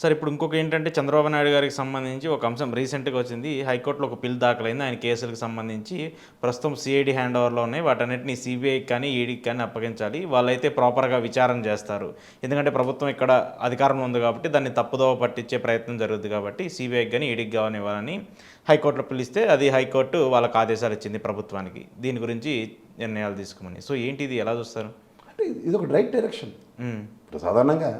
Sir ఇప్పుడు ఇంకొక ఏంటంటే చంద్రబాబు నాయుడు గారికి సంబంధించి ఒక అంశం రీసెంట్గా వచ్చింది. హైకోర్టులో ఒక పిల్ దాఖలైంది. ఆయన కేసులకు సంబంధించి ప్రస్తుతం సిఐడి హ్యాండ్ ఓవర్లో ఉన్నాయి. వాటన్నిటిని సిబిఐకి కానీ ఈడీకి కానీ అప్పగించాలి. వాళ్ళైతే ప్రాపర్గా విచారణ చేస్తారు. ఎందుకంటే ప్రభుత్వం ఇక్కడ అధికారం ఉంది కాబట్టి దాన్ని తప్పుదోవ పట్టించే ప్రయత్నం జరుగుతుంది కాబట్టి సిబిఐకి కానీ ఈడీకి కానీ ఇవ్వాలని హైకోర్టులో పిలిస్తే అది హైకోర్టు వాళ్ళకి ఆదేశాలు ఇచ్చింది ప్రభుత్వానికి. దీని గురించి నిర్ణయాలు తీసుకోమని. సో ఏంటి ఇది? ఎలా చూస్తారు? అంటే ఇది ఒక రైట్ డైరెక్షన్. ఇప్పుడు సాధారణంగా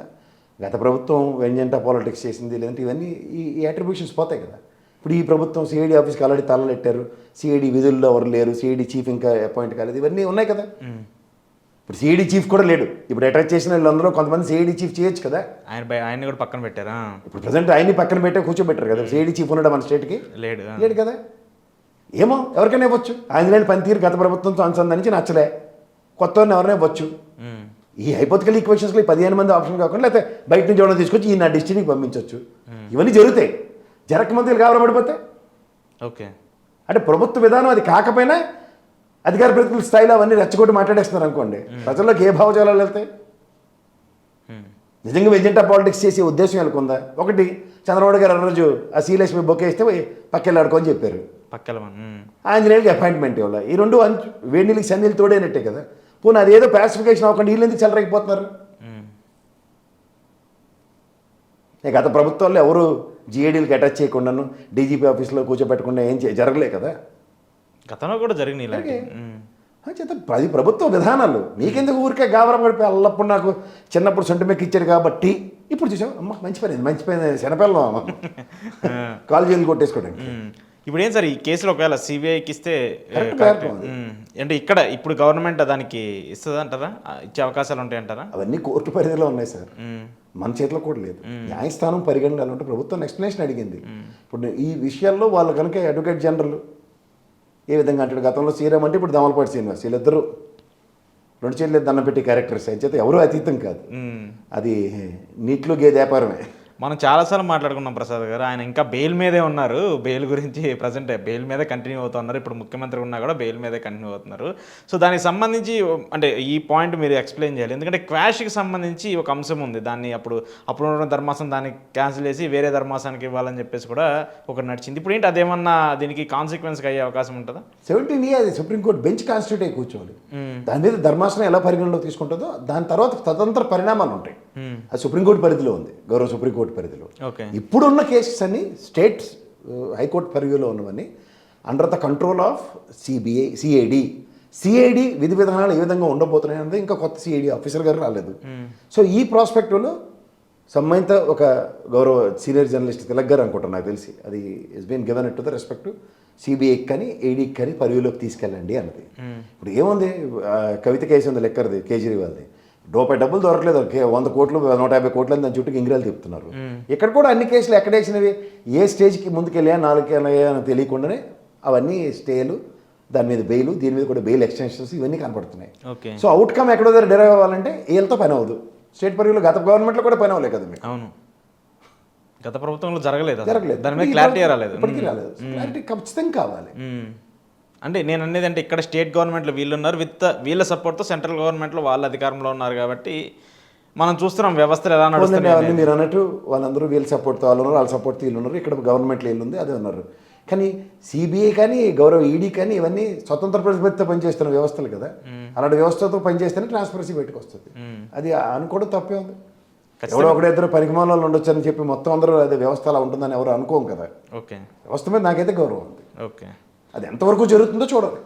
గత ప్రభుత్వం వెంజెంటా పాలిటిక్స్ చేసింది లేదంటే ఇవన్నీ ఈ ఈ అట్రిబ్యూషన్స్ పోతాయి కదా. ఇప్పుడు ఈ ప్రభుత్వం సిఐడి ఆఫీస్కి ఆల్రెడీ తలలెట్టారు సిఐడి విధుల్లో ఎవరు లేరు. సిఐడి చీఫ్ ఇంకా అపాయింట్ కాలేదు. ఇవన్నీ ఉన్నాయి కదా. ఇప్పుడు సిఐడి చీఫ్ కూడా లేడు. ఇప్పుడు అటాక్ చేసిన వాళ్ళందరూ కొంతమంది సిఐడి చీఫ్ చేయొచ్చు కదా. ఆయన ఆయన్ని కూడా పక్కన పెట్టారా? ఇప్పుడు ప్రజెంట్ ఆయన్ని పక్కన పెట్టే కూర్చోబెట్టారు కదా. సిఐడి చీఫ్ ఉన్నాడు మన స్టేట్కి లేడు. లేడు కదా. ఏమో ఎవరికైనా ఇవ్వచ్చు. ఆయన లేని పనితీరు గత ప్రభుత్వంతో అనుసంధానించి నచ్చలే. కొత్త వారిని ఎవరైనా ఇవ్వచ్చు. ఈ హైపోతికల్ ఈక్వేషన్స్లో ఈ పదిహేను మంది ఆప్షన్ కాకుండా లేకపోతే బయట నుంచి ఎవరైనా తీసుకొచ్చి ఈ నా డిస్ట్రిక్ట్కి పంపించవచ్చు ఇవన్నీ జరుగుతాయి. జరగకమంది వీళ్ళు గాబరపడిపోతే ఓకే. అంటే ప్రభుత్వ విధానం అది కాకపోయినా అధికార ప్రతినిధుల స్థాయిలో అవన్నీ రెచ్చగొట్టి మాట్లాడేస్తున్నారు అనుకోండి. ప్రజల్లోకి ఏ భావజాలాలు వెళ్తాయి? మ్మ్. నిజంగా ఎజెంటా పాలిటిక్స్ చేసే ఉద్దేశం వెళ్ళకుందా ఒకటి చంద్రబాబు గారు రోజు ఆ సీలక్ష్మి బొకే ఇస్తే పోయి పక్కెళ్ళి ఆడుకొని చెప్పారు. పక్కల. ఆంజనేయులకి అపాయింట్మెంట్ ఇవ్వాలి? ఈ రెండు వేడి నీళ్ళకి సన్నీళ్ళు తోడైనట్టే కదా. పోనీ అదేదో పాసిఫికేషన్ అవ్వకుండా వీళ్ళు ఎందుకు చెలరైపోతున్నారు గత ప్రభుత్వాల్లో ఎవరు జీఏడీలకు అటాచ్ చేయకుండాను డీజీపీ ఆఫీస్లో కూర్చోబెట్టకుండా ఏం జరగలే కదా? గతంలో కూడా జరిగినాయి చేత అది ప్రభుత్వ విధానాలు. మీకెందుకు ఊరికే గాబరం పడిపోయి అల్లప్పుడు నాకు చిన్నప్పుడు సొంట మెక్కి ఇచ్చాడు కాబట్టి ఇప్పుడు చూసాం అమ్మ మంచి పని మంచి పని శనపిల్లం అమ్మ కాలేజీలు కొట్టేసుకోవడానికి. ఇప్పుడు ఏం సార్ ఈ కేసులో ఒకవేళ సిబిఐకి ఇస్తే. అంటే ఇక్కడ ఇప్పుడు గవర్నమెంట్ దానికి ఇస్తుంది అంటారా? ఇచ్చే అవకాశాలు ఉంటాయి అంటారా అవన్నీ కోర్టు పరిధిలో ఉన్నాయి సార్. మన చేతిలో కూడా లేదు. న్యాయస్థానం పరిగణాలంటే ప్రభుత్వం ఎక్స్ప్లెనేషన్ అడిగింది. ఇప్పుడు ఈ విషయాల్లో వాళ్ళు కనుక అడ్వకేట్ జనరల్ ఏ విధంగా అంటాడు? గతంలో శ్రీరామ్ అంటే ఇప్పుడు దమలపాటి శ్రీనివాస్ వీళ్ళిద్దరూ రెండు చేతులు దండం పెట్టి క్యారెక్టర్స్ అయితే ఎవరు అతీతం కాదు. అది నీట్లో గేదె వ్యాపారమే. మనం చాలాసార్లు మాట్లాడుకున్నాం ప్రసాద్ గారు. ఆయన ఇంకా బెయిల్ మీదే ఉన్నారు. బెయిల్ గురించి ప్రజెంట్ బెయిల్ మీదే కంటిన్యూ అవుతున్నారు. ఇప్పుడు ముఖ్యమంత్రి ఉన్నా కూడా బెయిల్ మీదే కంటిన్యూ అవుతున్నారు. సో దానికి సంబంధించి అంటే ఈ పాయింట్ మీరు ఎక్స్ప్లెయిన్ చేయాలి. ఎందుకంటే క్వాష్కి సంబంధించి ఒక అంశం ఉంది. దాన్ని అప్పుడు అప్పుడు ఉన్న ధర్మాసం దాన్ని క్యాన్సిల్ చేసి వేరే ధర్మాసానికి ఇవ్వాలని చెప్పేసి కూడా ఒకటి నడిచింది. ఇప్పుడు ఏంటి? అదేమన్నా దీనికి కాన్సిక్వెన్స్గా అయ్యే అవకాశం ఉంటుందా? సెవెంటీన్ అది సుప్రీంకోర్టు బెంచ్ కాన్స్టిట్యూట్ అయి కూర్చోవాలి. దాని మీద ధర్మాసనం ఎలా పరిగణలో తీసుకుంటుందో దాని తర్వాత స్వతంత్ర పరిణామాలు ఉంటాయి. అది సుప్రీంకోర్టు పరిధిలో ఉంది గౌరవ సుప్రీంకోర్టు పరిధిలో. ఇప్పుడున్న కేసెస్ అన్ని స్టేట్ హైకోర్టు పరిధిలో ఉన్నవన్నీ under the control of CBI CID CID విధి విధానాలు ఏ విధంగా ఉండబోతున్నాయి అనేది ఇంకా కొత్త సిఐడి ఆఫీసర్ గారు రాలేదు. సో ఈ ప్రాస్పెక్టివ్లో సంబంధిత ఒక గౌరవ సీనియర్ జర్నలిస్ట్ తిలక్ గారు అనుకుంటాను నాకు తెలిసి అది is been given to the respect సిబిఐకి కానీ ఏడీకి కానీ పరిధిలోకి తీసుకెళ్ళండి అన్నది. ఇప్పుడు ఏముంది కవిత కేసు ఉంది లెక్కరది కేజ్రీవాల్ది. రూపాయి డబ్బులు దొరకలేదు. వంద కోట్లు నూట యాభై కోట్లు అని దాని చుట్టూ ఇంగిరాలు తిప్పుతున్నారు. ఇక్కడ కూడా అన్ని కేసులు ఎక్కడ వేసినవి? ఏ స్టేజ్కి ముందుకెళ్ళా నాలుగు వెళ్ళాయా అని తెలియకుండానే అవన్నీ స్టేలు దాని మీద బెయిల్ దీని మీద కూడా బెయిల్ ఎక్స్టెన్షన్స్ ఇవన్నీ కనపడుతున్నాయి. సో అవుట్కమ్ ఎక్కడో దగ్గర డెరైవ్ అవ్వాలంటే వీళ్ళతో పని అవ్వదు. స్టేట్ పరిధిలో గత గవర్నమెంట్లో కూడా పని అవ్వలేదు కదా మీకు. అవును. గత ప్రభుత్వంలో జరగలేదు. జరగలేదు. దాని మీద క్లారిటీ రాలేదు. ఇప్పటికీ రాలేదు. క్లారిటీ ఖచ్చితంగా కావాలి. అంటే నేను అనేది అంటే ఇక్కడ స్టేట్ గవర్నమెంట్లో వీళ్ళు ఉన్నారు విత్ వీళ్ళ సపోర్ట్తో సెంట్రల్ గవర్నమెంట్లో వాళ్ళ అధికారంలో ఉన్నారు కాబట్టి మనం చూస్తున్నాం వ్యవస్థలు ఎలా నడుస్తున్నాయి మీరు అన్నట్టు వాళ్ళందరూ వీళ్ళ సపోర్ట్తో వాళ్ళు ఉన్నారు వాళ్ళ సపోర్ట్తో వీళ్ళు ఉన్నారు. ఇక్కడ గవర్నమెంట్లో వీళ్ళు ఉంది అదే ఉన్నారు. కానీ సిబిఐ కానీ గౌరవ ఈడీ కానీ ఇవన్నీ స్వతంత్ర ప్రతిపత్తితో పనిచేస్తున్న వ్యవస్థలు కదా. అలాంటి వ్యవస్థతో పనిచేస్తేనే ట్రాన్స్పరన్సీ బయటకు వస్తుంది. అది అనుకోవడం తప్పే ఉంది. ఎవడో ఒకడు ఇద్దరు పరిమాణాలు ఉండొచ్చు అని చెప్పి మొత్తం అందరూ అదే వ్యవస్థ అలా ఉంటుందని ఎవరు అనుకోం కదా. ఓకే. వ్యవస్థ మీద నాకైతే గౌరవం ఉంది. ఓకే. అది ఎంతవరకు జరుగుతుందో చూడాలి.